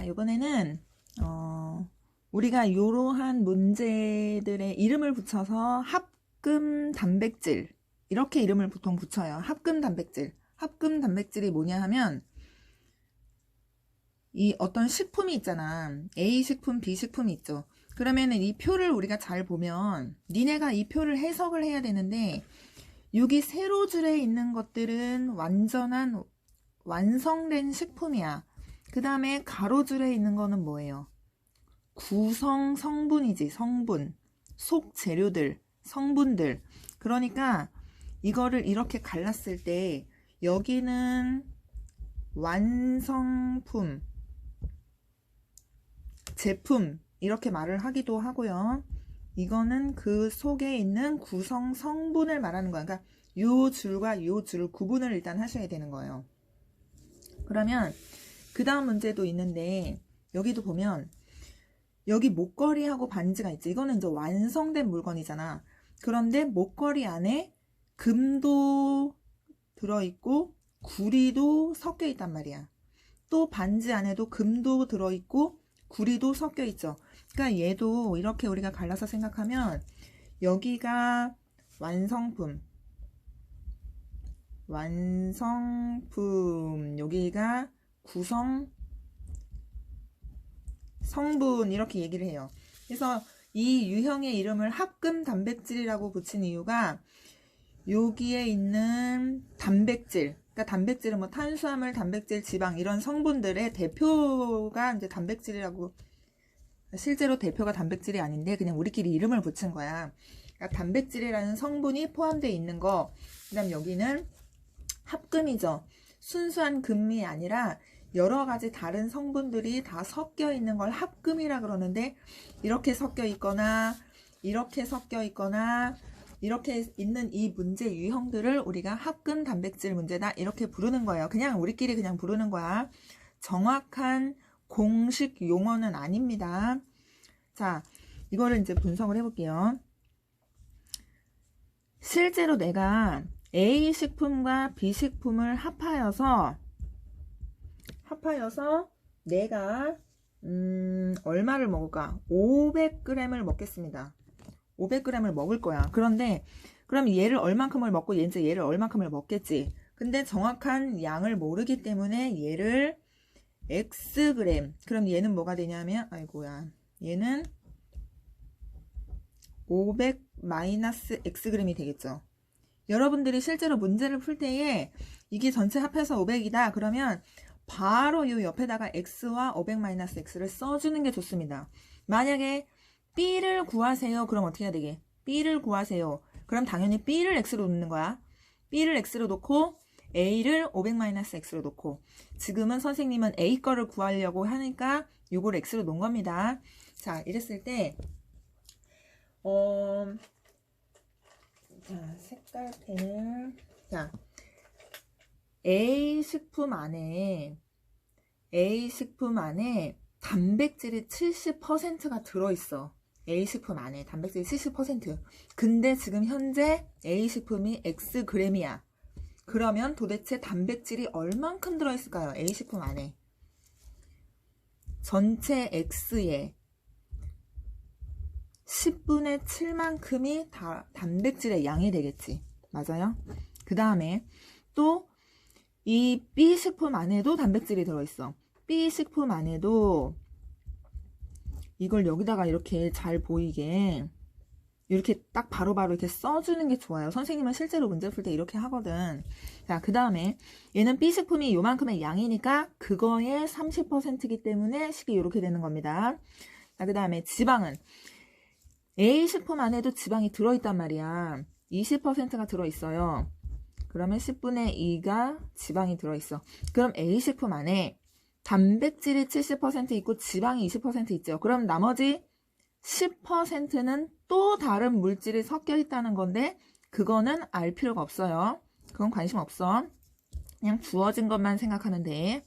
자, 이번에는 어, 우리가 이러한 문제들의 이름을 붙여서 합금 단백질 이렇게 이름을 보통 붙여요. 합금 단백질. 합금 단백질이 뭐냐 하면 이 어떤 식품이 있잖아. A 식품, B 식품이 있죠. 그러면은 이 표를 우리가 잘 보면 니네가 이 표를 해석을 해야 되는데 여기 세로 줄에 있는 것들은 완전한 완성된 식품이야. 그 다음에 가로줄에 있는 거는 뭐예요? 구성 성분이지, 성분. 속 재료들, 성분들. 그러니까 이거를 이렇게 갈랐을 때 여기는 완성품, 제품, 이렇게 말을 하기도 하고요. 이거는 그 속에 있는 구성 성분을 말하는 거야. 그러니까 요 줄과 요 줄을 구분을 일단 하셔야 되는 거예요. 그러면 그 다음 문제도 있는데 여기도 보면 여기 목걸이하고 반지가 있지. 이거는 이제 완성된 물건이잖아. 그런데 목걸이 안에 금도 들어있고 구리도 섞여 있단 말이야. 또 반지 안에도 금도 들어있고 구리도 섞여 있죠. 그러니까 얘도 이렇게 우리가 갈라서 생각하면 여기가 완성품, 완성품, 여기가 구성 성분 이렇게 얘기를 해요. 그래서 이 유형의 이름을 합금 단백질이라고 붙인 이유가 여기에 있는 단백질, 그러니까 단백질은 뭐 탄수화물, 단백질, 지방 이런 성분들의 대표가 이제 단백질이라고 실제로 대표가 단백질이 아닌데 그냥 우리끼리 이름을 붙인 거야. 그러니까 단백질이라는 성분이 포함되어 있는 거. 그다음 여기는 합금이죠. 순수한 금이 아니라 여러 가지 다른 성분들이 다 섞여 있는 걸 합금이라 그러는데 이렇게 섞여 있거나 이렇게 섞여 있거나 이렇게 있는 이 문제 유형들을 우리가 합금 단백질 문제다 이렇게 부르는 거예요. 그냥 우리끼리 그냥 부르는 거야. 정확한 공식 용어는 아닙니다. 자, 이거를 이제 분석을 해볼게요. 실제로 내가 A 식품과 B 식품을 합하여서 합하여서 내가 음, 얼마를 먹을까? 500g을 먹겠습니다. 500g을 먹을 거야. 그런데 그럼 얘를 얼만큼을 먹고 얘 이제 얘를 얼만큼을 먹겠지. 근데 정확한 양을 모르기 때문에 얘를 xg 그럼 얘는 뭐가 되냐면 아이고야 얘는 500 마이너스 xg이 되겠죠. 여러분들이 실제로 문제를 풀 때에 이게 전체 합해서 500이다 그러면 바로 이 옆에다가 x와 500 마이너스 x를 써주는 게 좋습니다. 만약에 b를 구하세요. 그럼 어떻게 해야 되게? b를 구하세요. 그럼 당연히 b를 x로 놓는 거야. b를 x로 놓고 a를 500 마이너스 x로 놓고 지금은 선생님은 a 거를 구하려고 하니까 이걸 x로 놓은 겁니다. 자, 이랬을 때 어, 자, 색깔 펜을 자, A 식품 안에 A 식품 안에 단백질이 70%가 들어있어. A 식품 안에 단백질이 70%. 근데 지금 현재 A 식품이 Xg이야. 그러면 도대체 단백질이 얼만큼 들어있을까요? A 식품 안에. 전체 X에 10분의 7만큼이 다 단백질의 양이 되겠지. 맞아요? 그 다음에 또 이 B 식품 안에도 단백질이 들어있어. B 식품 안에도 이걸 여기다가 이렇게 잘 보이게 이렇게 딱 바로바로 바로 이렇게 써주는 게 좋아요. 선생님은 실제로 문제 풀 때 이렇게 하거든. 자, 그 다음에 얘는 B 식품이 요만큼의 양이니까 그거의 30%이기 때문에 식이 이렇게 되는 겁니다. 자, 그 다음에 지방은 A 식품 안에도 지방이 들어있단 말이야. 20%가 들어있어요. 그러면 10분의 2가 지방이 들어있어. 그럼 A 식품 안에 단백질이 70% 있고 지방이 20% 있죠. 그럼 나머지 10%는 또 다른 물질이 섞여 있다는 건데 그거는 알 필요가 없어요. 그건 관심 없어. 그냥 주어진 것만 생각하면 돼.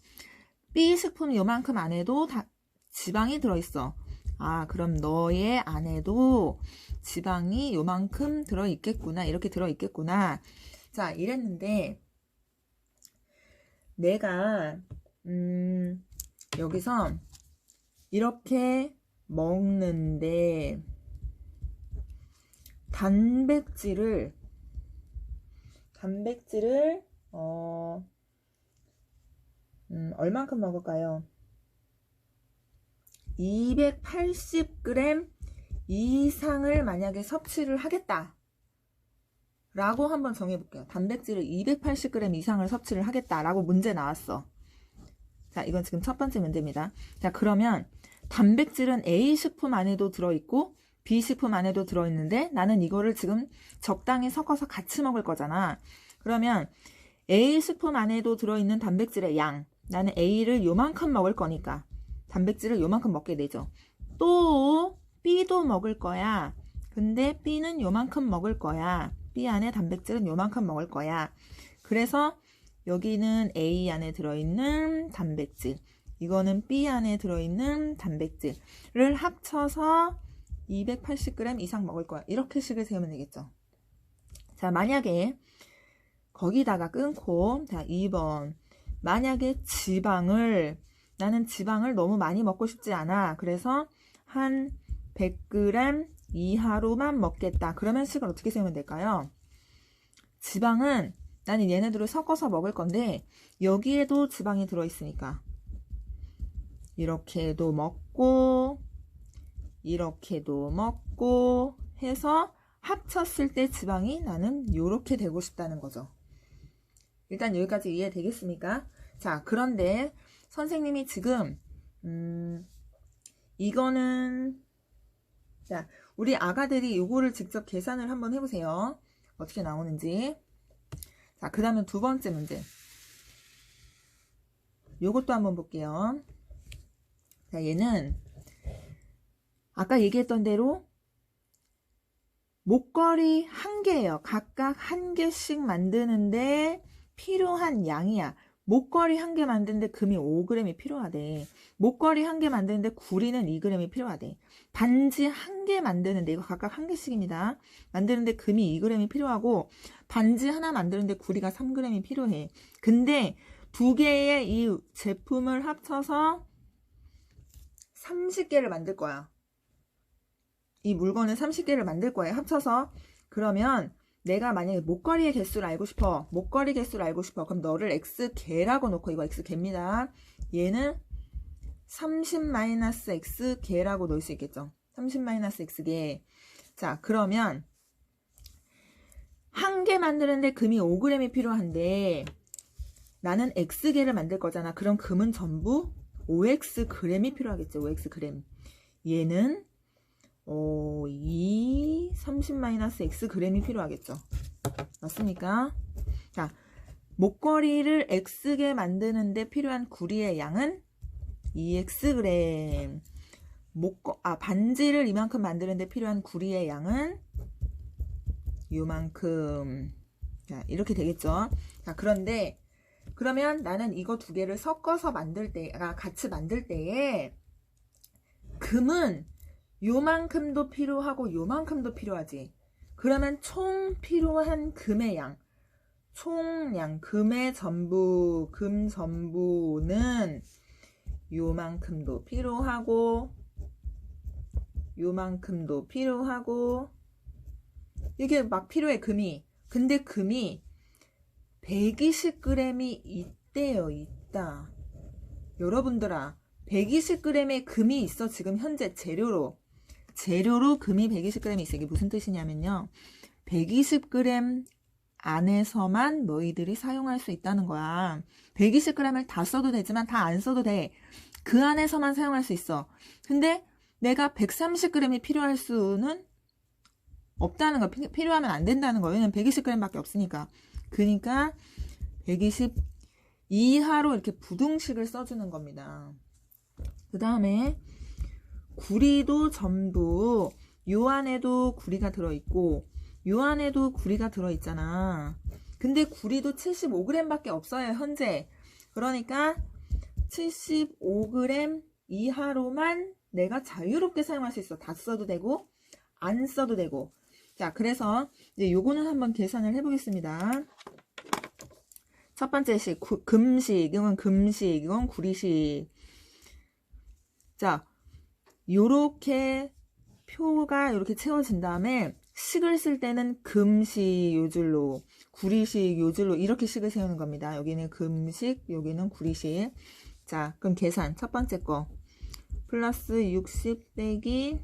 B 식품 요만큼 안에도 다 지방이 들어있어. 아, 그럼 너의 안에도 지방이 요만큼 들어있겠구나. 이렇게 들어있겠구나. 자, 이랬는데, 내가, 음, 여기서 이렇게 먹는데 단백질을 단백질을 어 음, 얼만큼 먹을까요? 280g 이상을 만약에 섭취를 하겠다. 라고 한번 정해볼게요. 단백질을 280g 이상을 섭취를 하겠다라고 문제 나왔어. 자, 이건 지금 첫 번째 문제입니다. 자, 그러면 단백질은 A 식품 안에도 들어있고 B 식품 안에도 들어있는데 나는 이거를 지금 적당히 섞어서 같이 먹을 거잖아. 그러면 A 식품 안에도 들어있는 단백질의 양. 나는 A를 요만큼 먹을 거니까 단백질을 요만큼 먹게 되죠. 또 B도 먹을 거야. 근데 B는 요만큼 먹을 거야. B 안에 단백질은 요만큼 먹을 거야. 그래서 여기는 A 안에 들어있는 단백질, 이거는 B 안에 들어있는 단백질을 합쳐서 280g 이상 먹을 거야. 이렇게 식을 세우면 되겠죠. 자, 만약에 거기다가 끊고, 자, 2번. 만약에 지방을, 나는 지방을 너무 많이 먹고 싶지 않아. 그래서 한 100g 이하로만 먹겠다. 그러면 식을 어떻게 세우면 될까요? 지방은 나는 얘네들을 섞어서 먹을 건데 여기에도 지방이 들어있으니까 이렇게도 먹고 이렇게도 먹고 해서 합쳤을 때 지방이 나는 이렇게 되고 싶다는 거죠. 일단 여기까지 이해되겠습니까? 자, 그런데 선생님이 지금 음, 이거는 자, 우리 아가들이 이거를 직접 계산을 한번 해보세요. 어떻게 나오는지. 자, 그 다음에 두 번째 문제. 요것도 한번 볼게요. 자, 얘는 아까 얘기했던 대로 목걸이 한 개예요. 각각 한 개씩 만드는데 필요한 양이야. 목걸이 한 개 만드는데 금이 5g이 필요하대. 목걸이 한 개 만드는데 구리는 2g이 필요하대. 반지 한 개 만드는데 이거 각각 한 개씩입니다. 만드는데 금이 2g이 필요하고 반지 하나 만드는데 구리가 3g이 필요해. 근데 두 개의 이 제품을 합쳐서 30개를 만들 거야. 이 물건을 30개를 만들 거예요. 합쳐서 그러면 내가 만약에 목걸이의 개수를 알고 싶어. 목걸이 개수를 알고 싶어. 그럼 너를 x개라고 놓고 이거 x개입니다. 얘는 30-x개라고 놓을 수 있겠죠. 30-x개. 자, 그러면 한 개 만드는데 금이 5g이 필요한데 나는 x개를 만들 거잖아. 그럼 금은 전부 5xg이 필요하겠죠. 5xg. 얘는 어, 2, 30-xg이 필요하겠죠. 맞습니까? 자, 목걸이를 x개 만드는데 필요한 구리의 양은 2xg. 목거, 아, 반지를 이만큼 만드는데 필요한 구리의 양은 요만큼. 자, 이렇게 되겠죠. 자, 그런데, 그러면 나는 이거 두 개를 섞어서 만들 때, 아, 같이 만들 때에, 금은 요만큼도 필요하고 요만큼도 필요하지. 그러면 총 필요한 금의 양, 총량, 금의 전부, 금 전부는 요만큼도 필요하고, 요만큼도 필요하고, 이게 막 필요해, 금이. 근데 금이 120g이 있대요, 있다. 여러분들아, 120g의 금이 있어, 지금 현재 재료로. 재료로 금이 120g 있어. 이게 무슨 뜻이냐면요. 120g 안에서만 너희들이 사용할 수 있다는 거야. 120g을 다 써도 되지만 다 안 써도 돼. 그 안에서만 사용할 수 있어. 근데 내가 130g이 필요할 수는 없다는 거. 피- 필요하면 안 된다는 거예요. 왜냐면 120g밖에 없으니까. 그러니까 120 이하로 이렇게 부등식을 써주는 겁니다. 그 다음에 구리도 전부 요 안에도 구리가 들어있고 요 안에도 구리가 들어있잖아. 근데 구리도 75g밖에 없어요 현재. 그러니까 75g 이하로만 내가 자유롭게 사용할 수 있어. 다 써도 되고 안 써도 되고. 자 그래서 이제 요거는 한번 계산을 해보겠습니다. 첫 번째 식 구- 금식 이건 금식 이건 구리식. 자 요렇게 표가 이렇게 채워진 다음에 식을 쓸 때는 금식 요줄로 구리식 요줄로 이렇게 식을 세우는 겁니다. 여기는 금식, 여기는 구리식. 자, 그럼 계산 첫 번째 거 플러스 60 빼기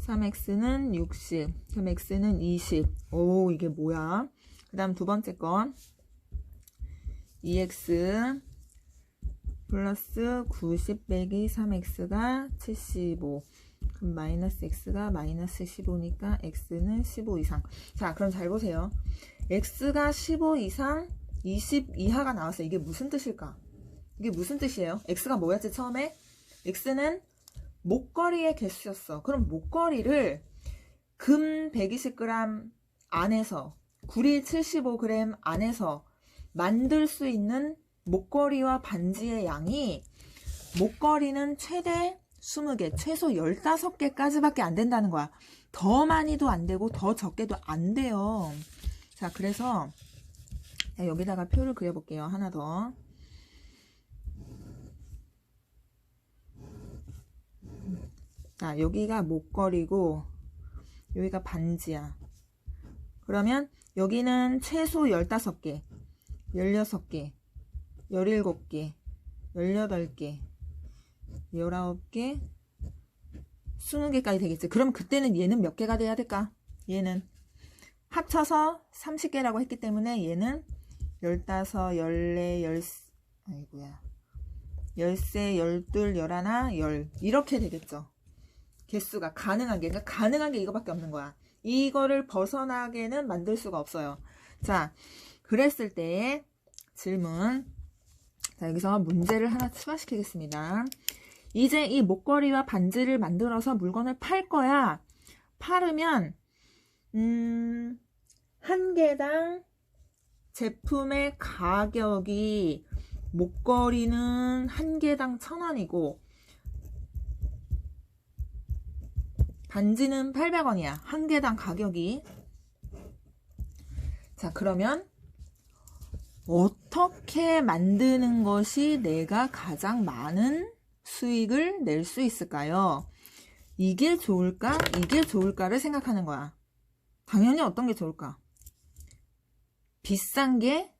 3x는 60, 3x는 20. 오, 이게 뭐야? 그 다음 두 번째 건 2x 플러스 90 빼기 3x가 75. 그럼 마이너스 x가 마이너스 15니까 x는 15 이상. 자, 그럼 잘 보세요. x가 15 이상 20 이하가 나왔어요. 이게 무슨 뜻일까? 이게 무슨 뜻이에요? x가 뭐였지 처음에? x는 목걸이의 개수였어. 그럼 목걸이를 금 120g 안에서 구리 75g 안에서 만들 수 있는 목걸이와 반지의 양이 목걸이는 최대 20개, 최소 15개까지밖에 안 된다는 거야. 더 많이도 안 되고 더 적게도 안 돼요. 자, 그래서 자, 여기다가 표를 그려볼게요. 하나 더. 자, 여기가 목걸이고 여기가 반지야. 그러면 여기는 최소 15개, 16개, 17개, 18개, 19개, 20개까지 되겠지. 그럼 그때는 얘는 몇 개가 돼야 될까? 얘는 합쳐서 30개라고 했기 때문에 얘는 15, 14, 10, 아이고야. 13, 12, 11, 10 이렇게 되겠죠. 개수가 가능한 게 그러니까 가능한 게 이거밖에 없는 거야. 이거를 벗어나게는 만들 수가 없어요. 자, 그랬을 때 질문. 자, 여기서 문제를 하나 추가시키겠습니다. 이제 이 목걸이와 반지를 만들어서 물건을 팔 거야. 팔으면 음, 한 개당 제품의 가격이 목걸이는 한 개당 천 원이고 반지는 800원이야. 한 개당 가격이. 자, 그러면 어떻게 만드는 것이 내가 가장 많은 수익을 낼 수 있을까요? 이게 좋을까? 이게 좋을까를 생각하는 거야. 당연히 어떤 게 좋을까? 비싼 게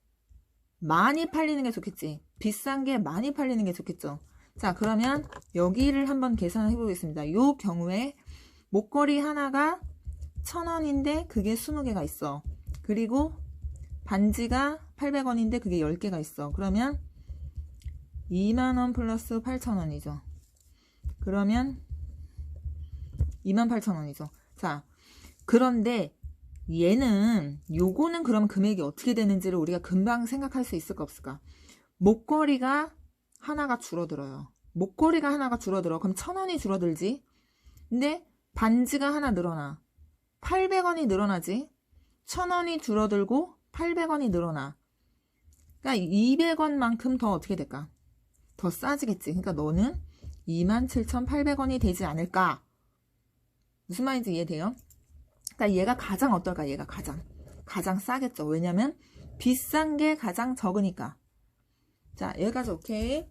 많이 팔리는 게 좋겠지. 비싼 게 많이 팔리는 게 좋겠죠. 자, 그러면 여기를 한번 계산해 보겠습니다. 이 경우에 목걸이 하나가 천 원인데 그게 20개가 있어. 그리고 반지가 800원인데 그게 10개가 있어. 그러면 2만원 플러스 8천원이죠. 그러면 2만 8천원이죠. 자, 그런데 얘는 요거는 그럼 금액이 어떻게 되는지를 우리가 금방 생각할 수 있을까 없을까? 목걸이가 하나가 줄어들어요. 목걸이가 하나가 줄어들어. 그럼 천 원이 줄어들지. 근데 반지가 하나 늘어나. 800원이 늘어나지. 1000원이 줄어들고 800원이 늘어나. 그러니까 200원만큼 더 어떻게 될까? 더 싸지겠지. 그러니까 너는 27,800원이 되지 않을까? 무슨 말인지 이해돼요? 그러니까 얘가 가장 어떨까? 얘가 가장. 가장 싸겠죠. 왜냐면 비싼 게 가장 적으니까. 자, 여기까지 오케이.